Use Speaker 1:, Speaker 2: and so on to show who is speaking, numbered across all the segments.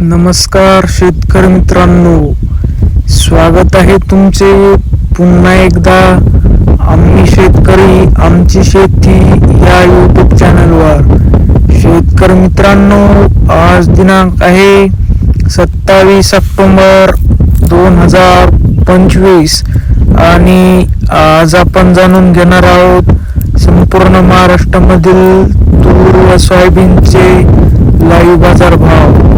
Speaker 1: नमस्कार शेतकरी मित्रांनो. स्वागत आहे तुमचे. पुन्हा एकदा आम्ही शेतकरी आमची शेती या यूट्यूब चॅनलवर शेतकरी मित्रांनो आज दिनांक आहे सत्तावीस ऑक्टोंबर दोन हजार पंचवीस आणि आज आपण जाणून घेणार आहोत संपूर्ण महाराष्ट्रामधील तूर व सोयाबीनचे लाईव्ह बाजार भाव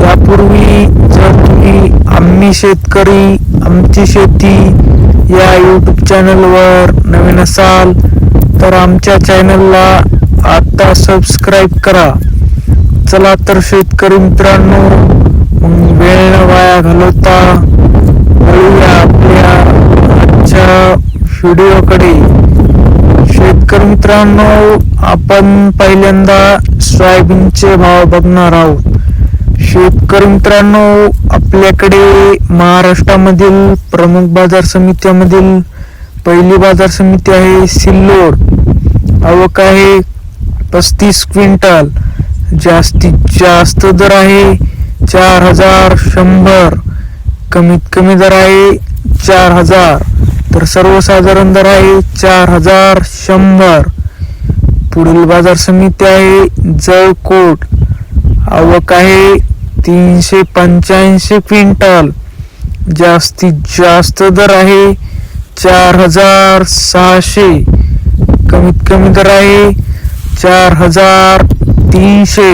Speaker 1: त्यापूर्वी जर तुम्ही आम्ही शेतकरी आमची शेती या यूट्यूब चॅनलवर नवीन असाल तर आमच्या चॅनलला आता सबस्क्राईब करा. चला तर शेतकरी मित्रांनो मग वेळ न वाया घालवता वळूया आपल्या आजच्या व्हिडिओकडे. शेतकरी मित्रांनो आपण पहिल्यांदा सोयाबीनचे भाव बघणार आहोत. शेतकरी मित्रांनो आपल्याकडे महाराष्ट्रामधील प्रमुख बाजार समित्यामधील पहिली बाजार समिती आहे सिल्लोड. आवक आहे पस्तीस क्विंटल. जास्तीत जास्त दर आहे चार हजार शंभर. कमीत कमी दर आहे चार हजार. तर सर्वसाधारण दर आहे चार हजार शंभर. पुढील बाजार समिती आहे जळकोट. आवक आहे तीनशे पंच्याऐंशी क्विंटल. जास्तीत जास्त दर आहे चार हजार सहाशे. कमीत कमी दर आहे चार हजार तीनशे.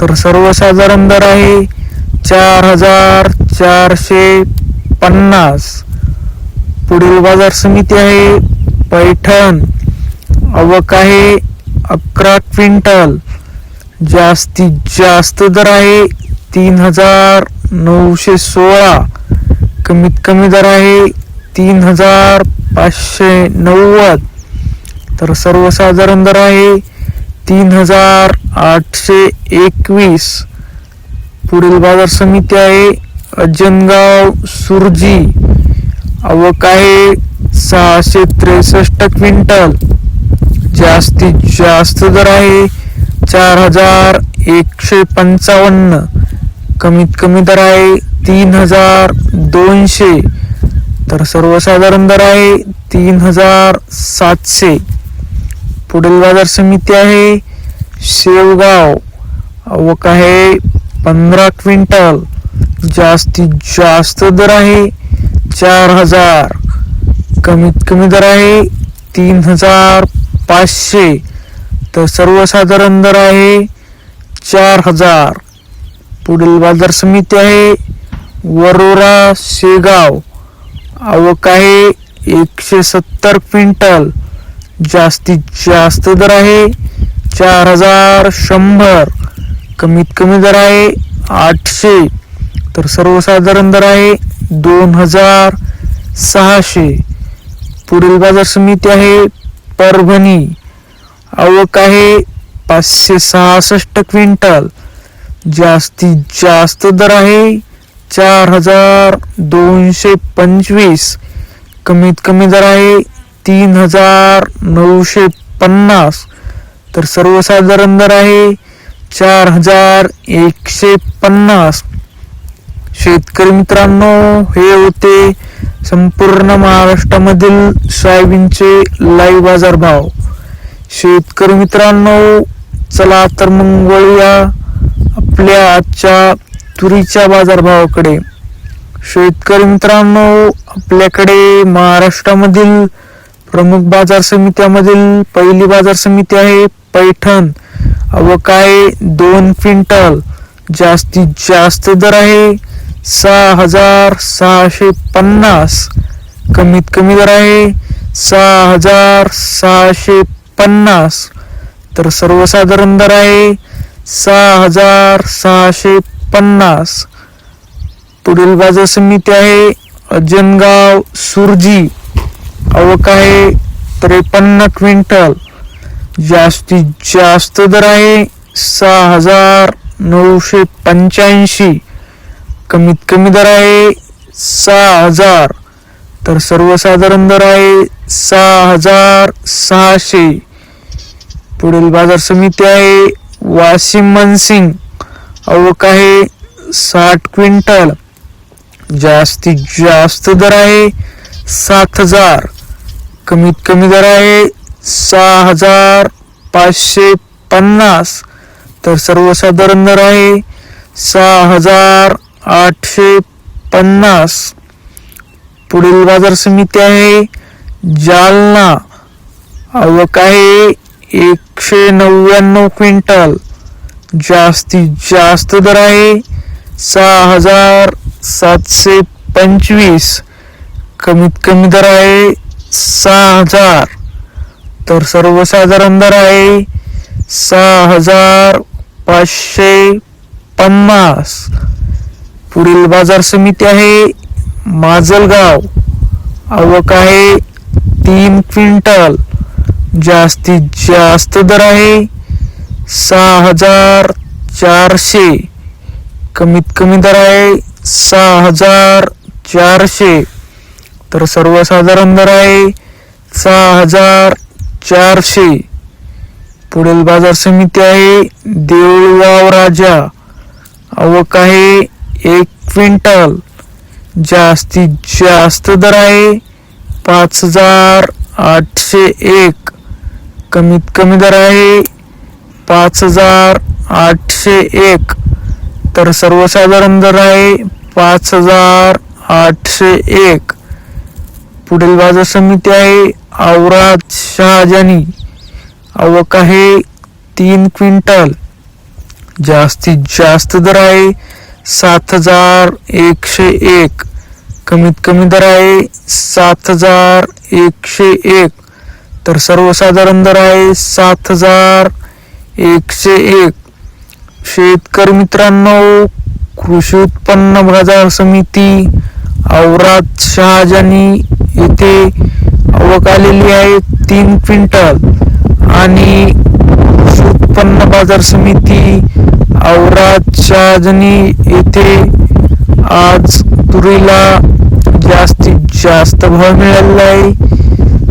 Speaker 1: तर सर्वसाधारण दर आहे चार हजार चारशे पन्नास. पुढील बाजार समिती आहे पैठण. अवक आहे अकरा क्विंटल. जास्तीत जास्त दर आहे तीन हजार नऊशे सोळा. कमीत कमी दर आहे तीन हजार पाचशे नव्वद. तर सर्वसाधारण दर आहे तीन हजार आठशे एकवीस. पुढील बाजार समिती आहे अजनगाव सुरजी. आवक आहे सहाशे त्रेसष्ट क्विंटल. जास्तीत जास्त दर आहे चार हजार एकशे पंचावन्न. कमीत कमी दर आहे तीन हजार दोनशे. तर सर्वसाधारण दर आहे तीन हजार सातशे. पुढील बाजार समिती आहे शेवगाव. आवक आहे पंधरा क्विंटल. जास्तीत जास्त दर आहे चार हजार. कमीत कमी दर आहे तीन हजार पाचशे. तर सर्वसाधारण दर आहे चार हजार. पुढील बाजार समिती आहे. वरोरा शेगाव. आवक आहे एकशे सत्तर क्विंटल. जास्तीत जास्त दर आहे चार हजार शंभर. कमीत कमी दर आहे आठशे. तर सर्वसाधारण दर आहे दोन हजार सहाशे. पुढील बाजार समिती आहे परभणी. आवक आहे पाचशे सहासष्ट क्विंटल. जास्तीत जास्त दर आहे चार हजार दोनशे पंचवीस. कमीत कमी दर आहे तीन हजार नऊशे पन्नास. तर सर्वसाधारण दर आहे चार हजार एकशे पन्नास. शेतकरी मित्रांनो हे होते संपूर्ण महाराष्ट्रामधील सोयाबीनचे लाईव्ह बाजार भाव शेतकरी मित्रांनो चला तर मग वळूया आपल्या आजच्या तुरीच्या बाजारभावाकडे. शेतकरी मित्रांनो आपल्याकडे महाराष्ट्रामधील प्रमुख बाजार समित्यामधील पहिली बाजार समिती आहे पैठण. आवक आहे दोन क्विंटल. जास्तीत जास्त दर आहे सहा हजार सहाशे पन्नास. कमीत कमी दर आहे सहा हजार सहाशे पन्नास. तर सर्वसाधारण दर आहे सहा हजार सहाशे पन्नास. पुढील बाजार समिती आहे अजनगाव सुरजी. अवक आहे त्रेपन्न क्विंटल. जास्तीत जास्त दर आहे सहा हजार नऊशे पंच्याऐंशी. कमीत कमी दर आहे सहा हजार. तर सर्वसाधारण दर आहे सहा हजार सहाशे. पुढील बाजार समिती आहे वाशिम मनसिंग आवक आहे साठ क्विंटल. जास्तीत जास्त दर आहे सात हजार. कमीत कमी दर आहे सहा हजार पाचशे पन्नास. तर सर्वसाधारण दर आहे सहा हजार आठशे पन्नास. पुढील बाजार समिती आहे जालना. आवक आहे एकशे नव्याण्णव क्विंटल. जास्तीत जास्त दर आहे सहा हजार सातशे पंचवीस. कमीत कमी दर आहे सहा हजार. तर सर्वसाधारण दर आहे सहा हजार पाचशे पन्नास. पुढील बाजार समिती आहे माजलगाव. आवक आहे तीन क्विंटल. जास्तीत जास्त दर आहे. सहा हजार चारशे. कमीत कमी दर आहे सहा हजार चारशे. तर सर्वसाधारण दर आहे सहा हजार चारशे. पुढील बाजार समिती आहे देऊळगाव राजा. आवक आहे एक क्विंटल. जास्तीत जास्त दर आहे पाच हजार आठशे एक. कमीत कमी दर आहे पाच हजार आठशे एक. तर सर्वसाधारण दर आहे पाच हजार आठशे एक. पुढील बाजार समिती आहे औराद शहाजानी. आवक आहे तीन क्विंटल. जास्तीत जास्त दर आहे सात हजार एकशे एक. कमीत कमी दर आहे सात हजार एकशे एक. तर सर्वसाधारण दर आहे सात हजार एकशे एक. शेतकरी मित्रांनो कृषी उत्पन्न बाजार समिती औरात शहाजानी येथे आवक आलेली आहे तीन क्विंटल. आणि उत्पन्न बाजार समिती औरात शहाजानी येथे आज तुरीला जास्तीत जास्त भाव मिळालेला आहे.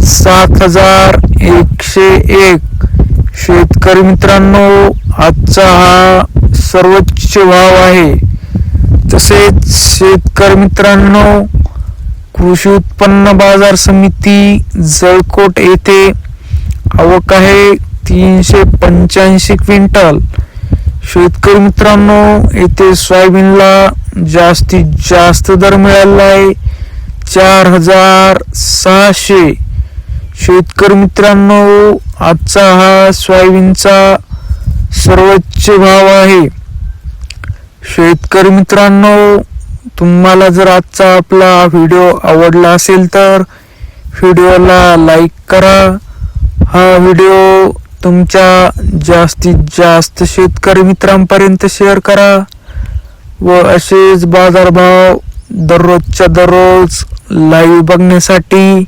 Speaker 1: सात हजार एकशे एक. शेतकरी मित्रांनो आजचा हा सर्वोच्च भाव आहे. तसेच शेतकरी मित्रांनो कृषी उत्पन्न बाजार समिती जळकोट येथे आवक आहे तीनशे पंच्याऐंशी क्विंटल. शेतकरी मित्रांनो येथे सोयाबीनला जास्तीत जास्त दर मिळाला आहे. चार हजार सहाशे शेतकरी मित्रांनो आजचा हा सोयाबीनचा सर्वोच्च भाव आहे. शेतकरी मित्रांनो तुम्हाला जर आजचा आपला व्हिडिओ आवडला असेल तर व्हिडिओला लाईक करा. हा व्हिडिओ तुमच्या जास्तीत जास्त शेतकरी मित्रांपर्यंत शेअर करा व असेच बाजारभाव दररोजच्या दररोज लाईव्ह बघण्यासाठी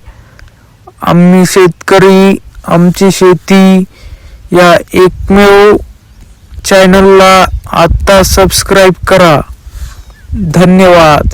Speaker 1: आम्ही शेतकरी आमची शेती या एकमेव चॅनलला आत्ता सबस्क्राईब करा. धन्यवाद.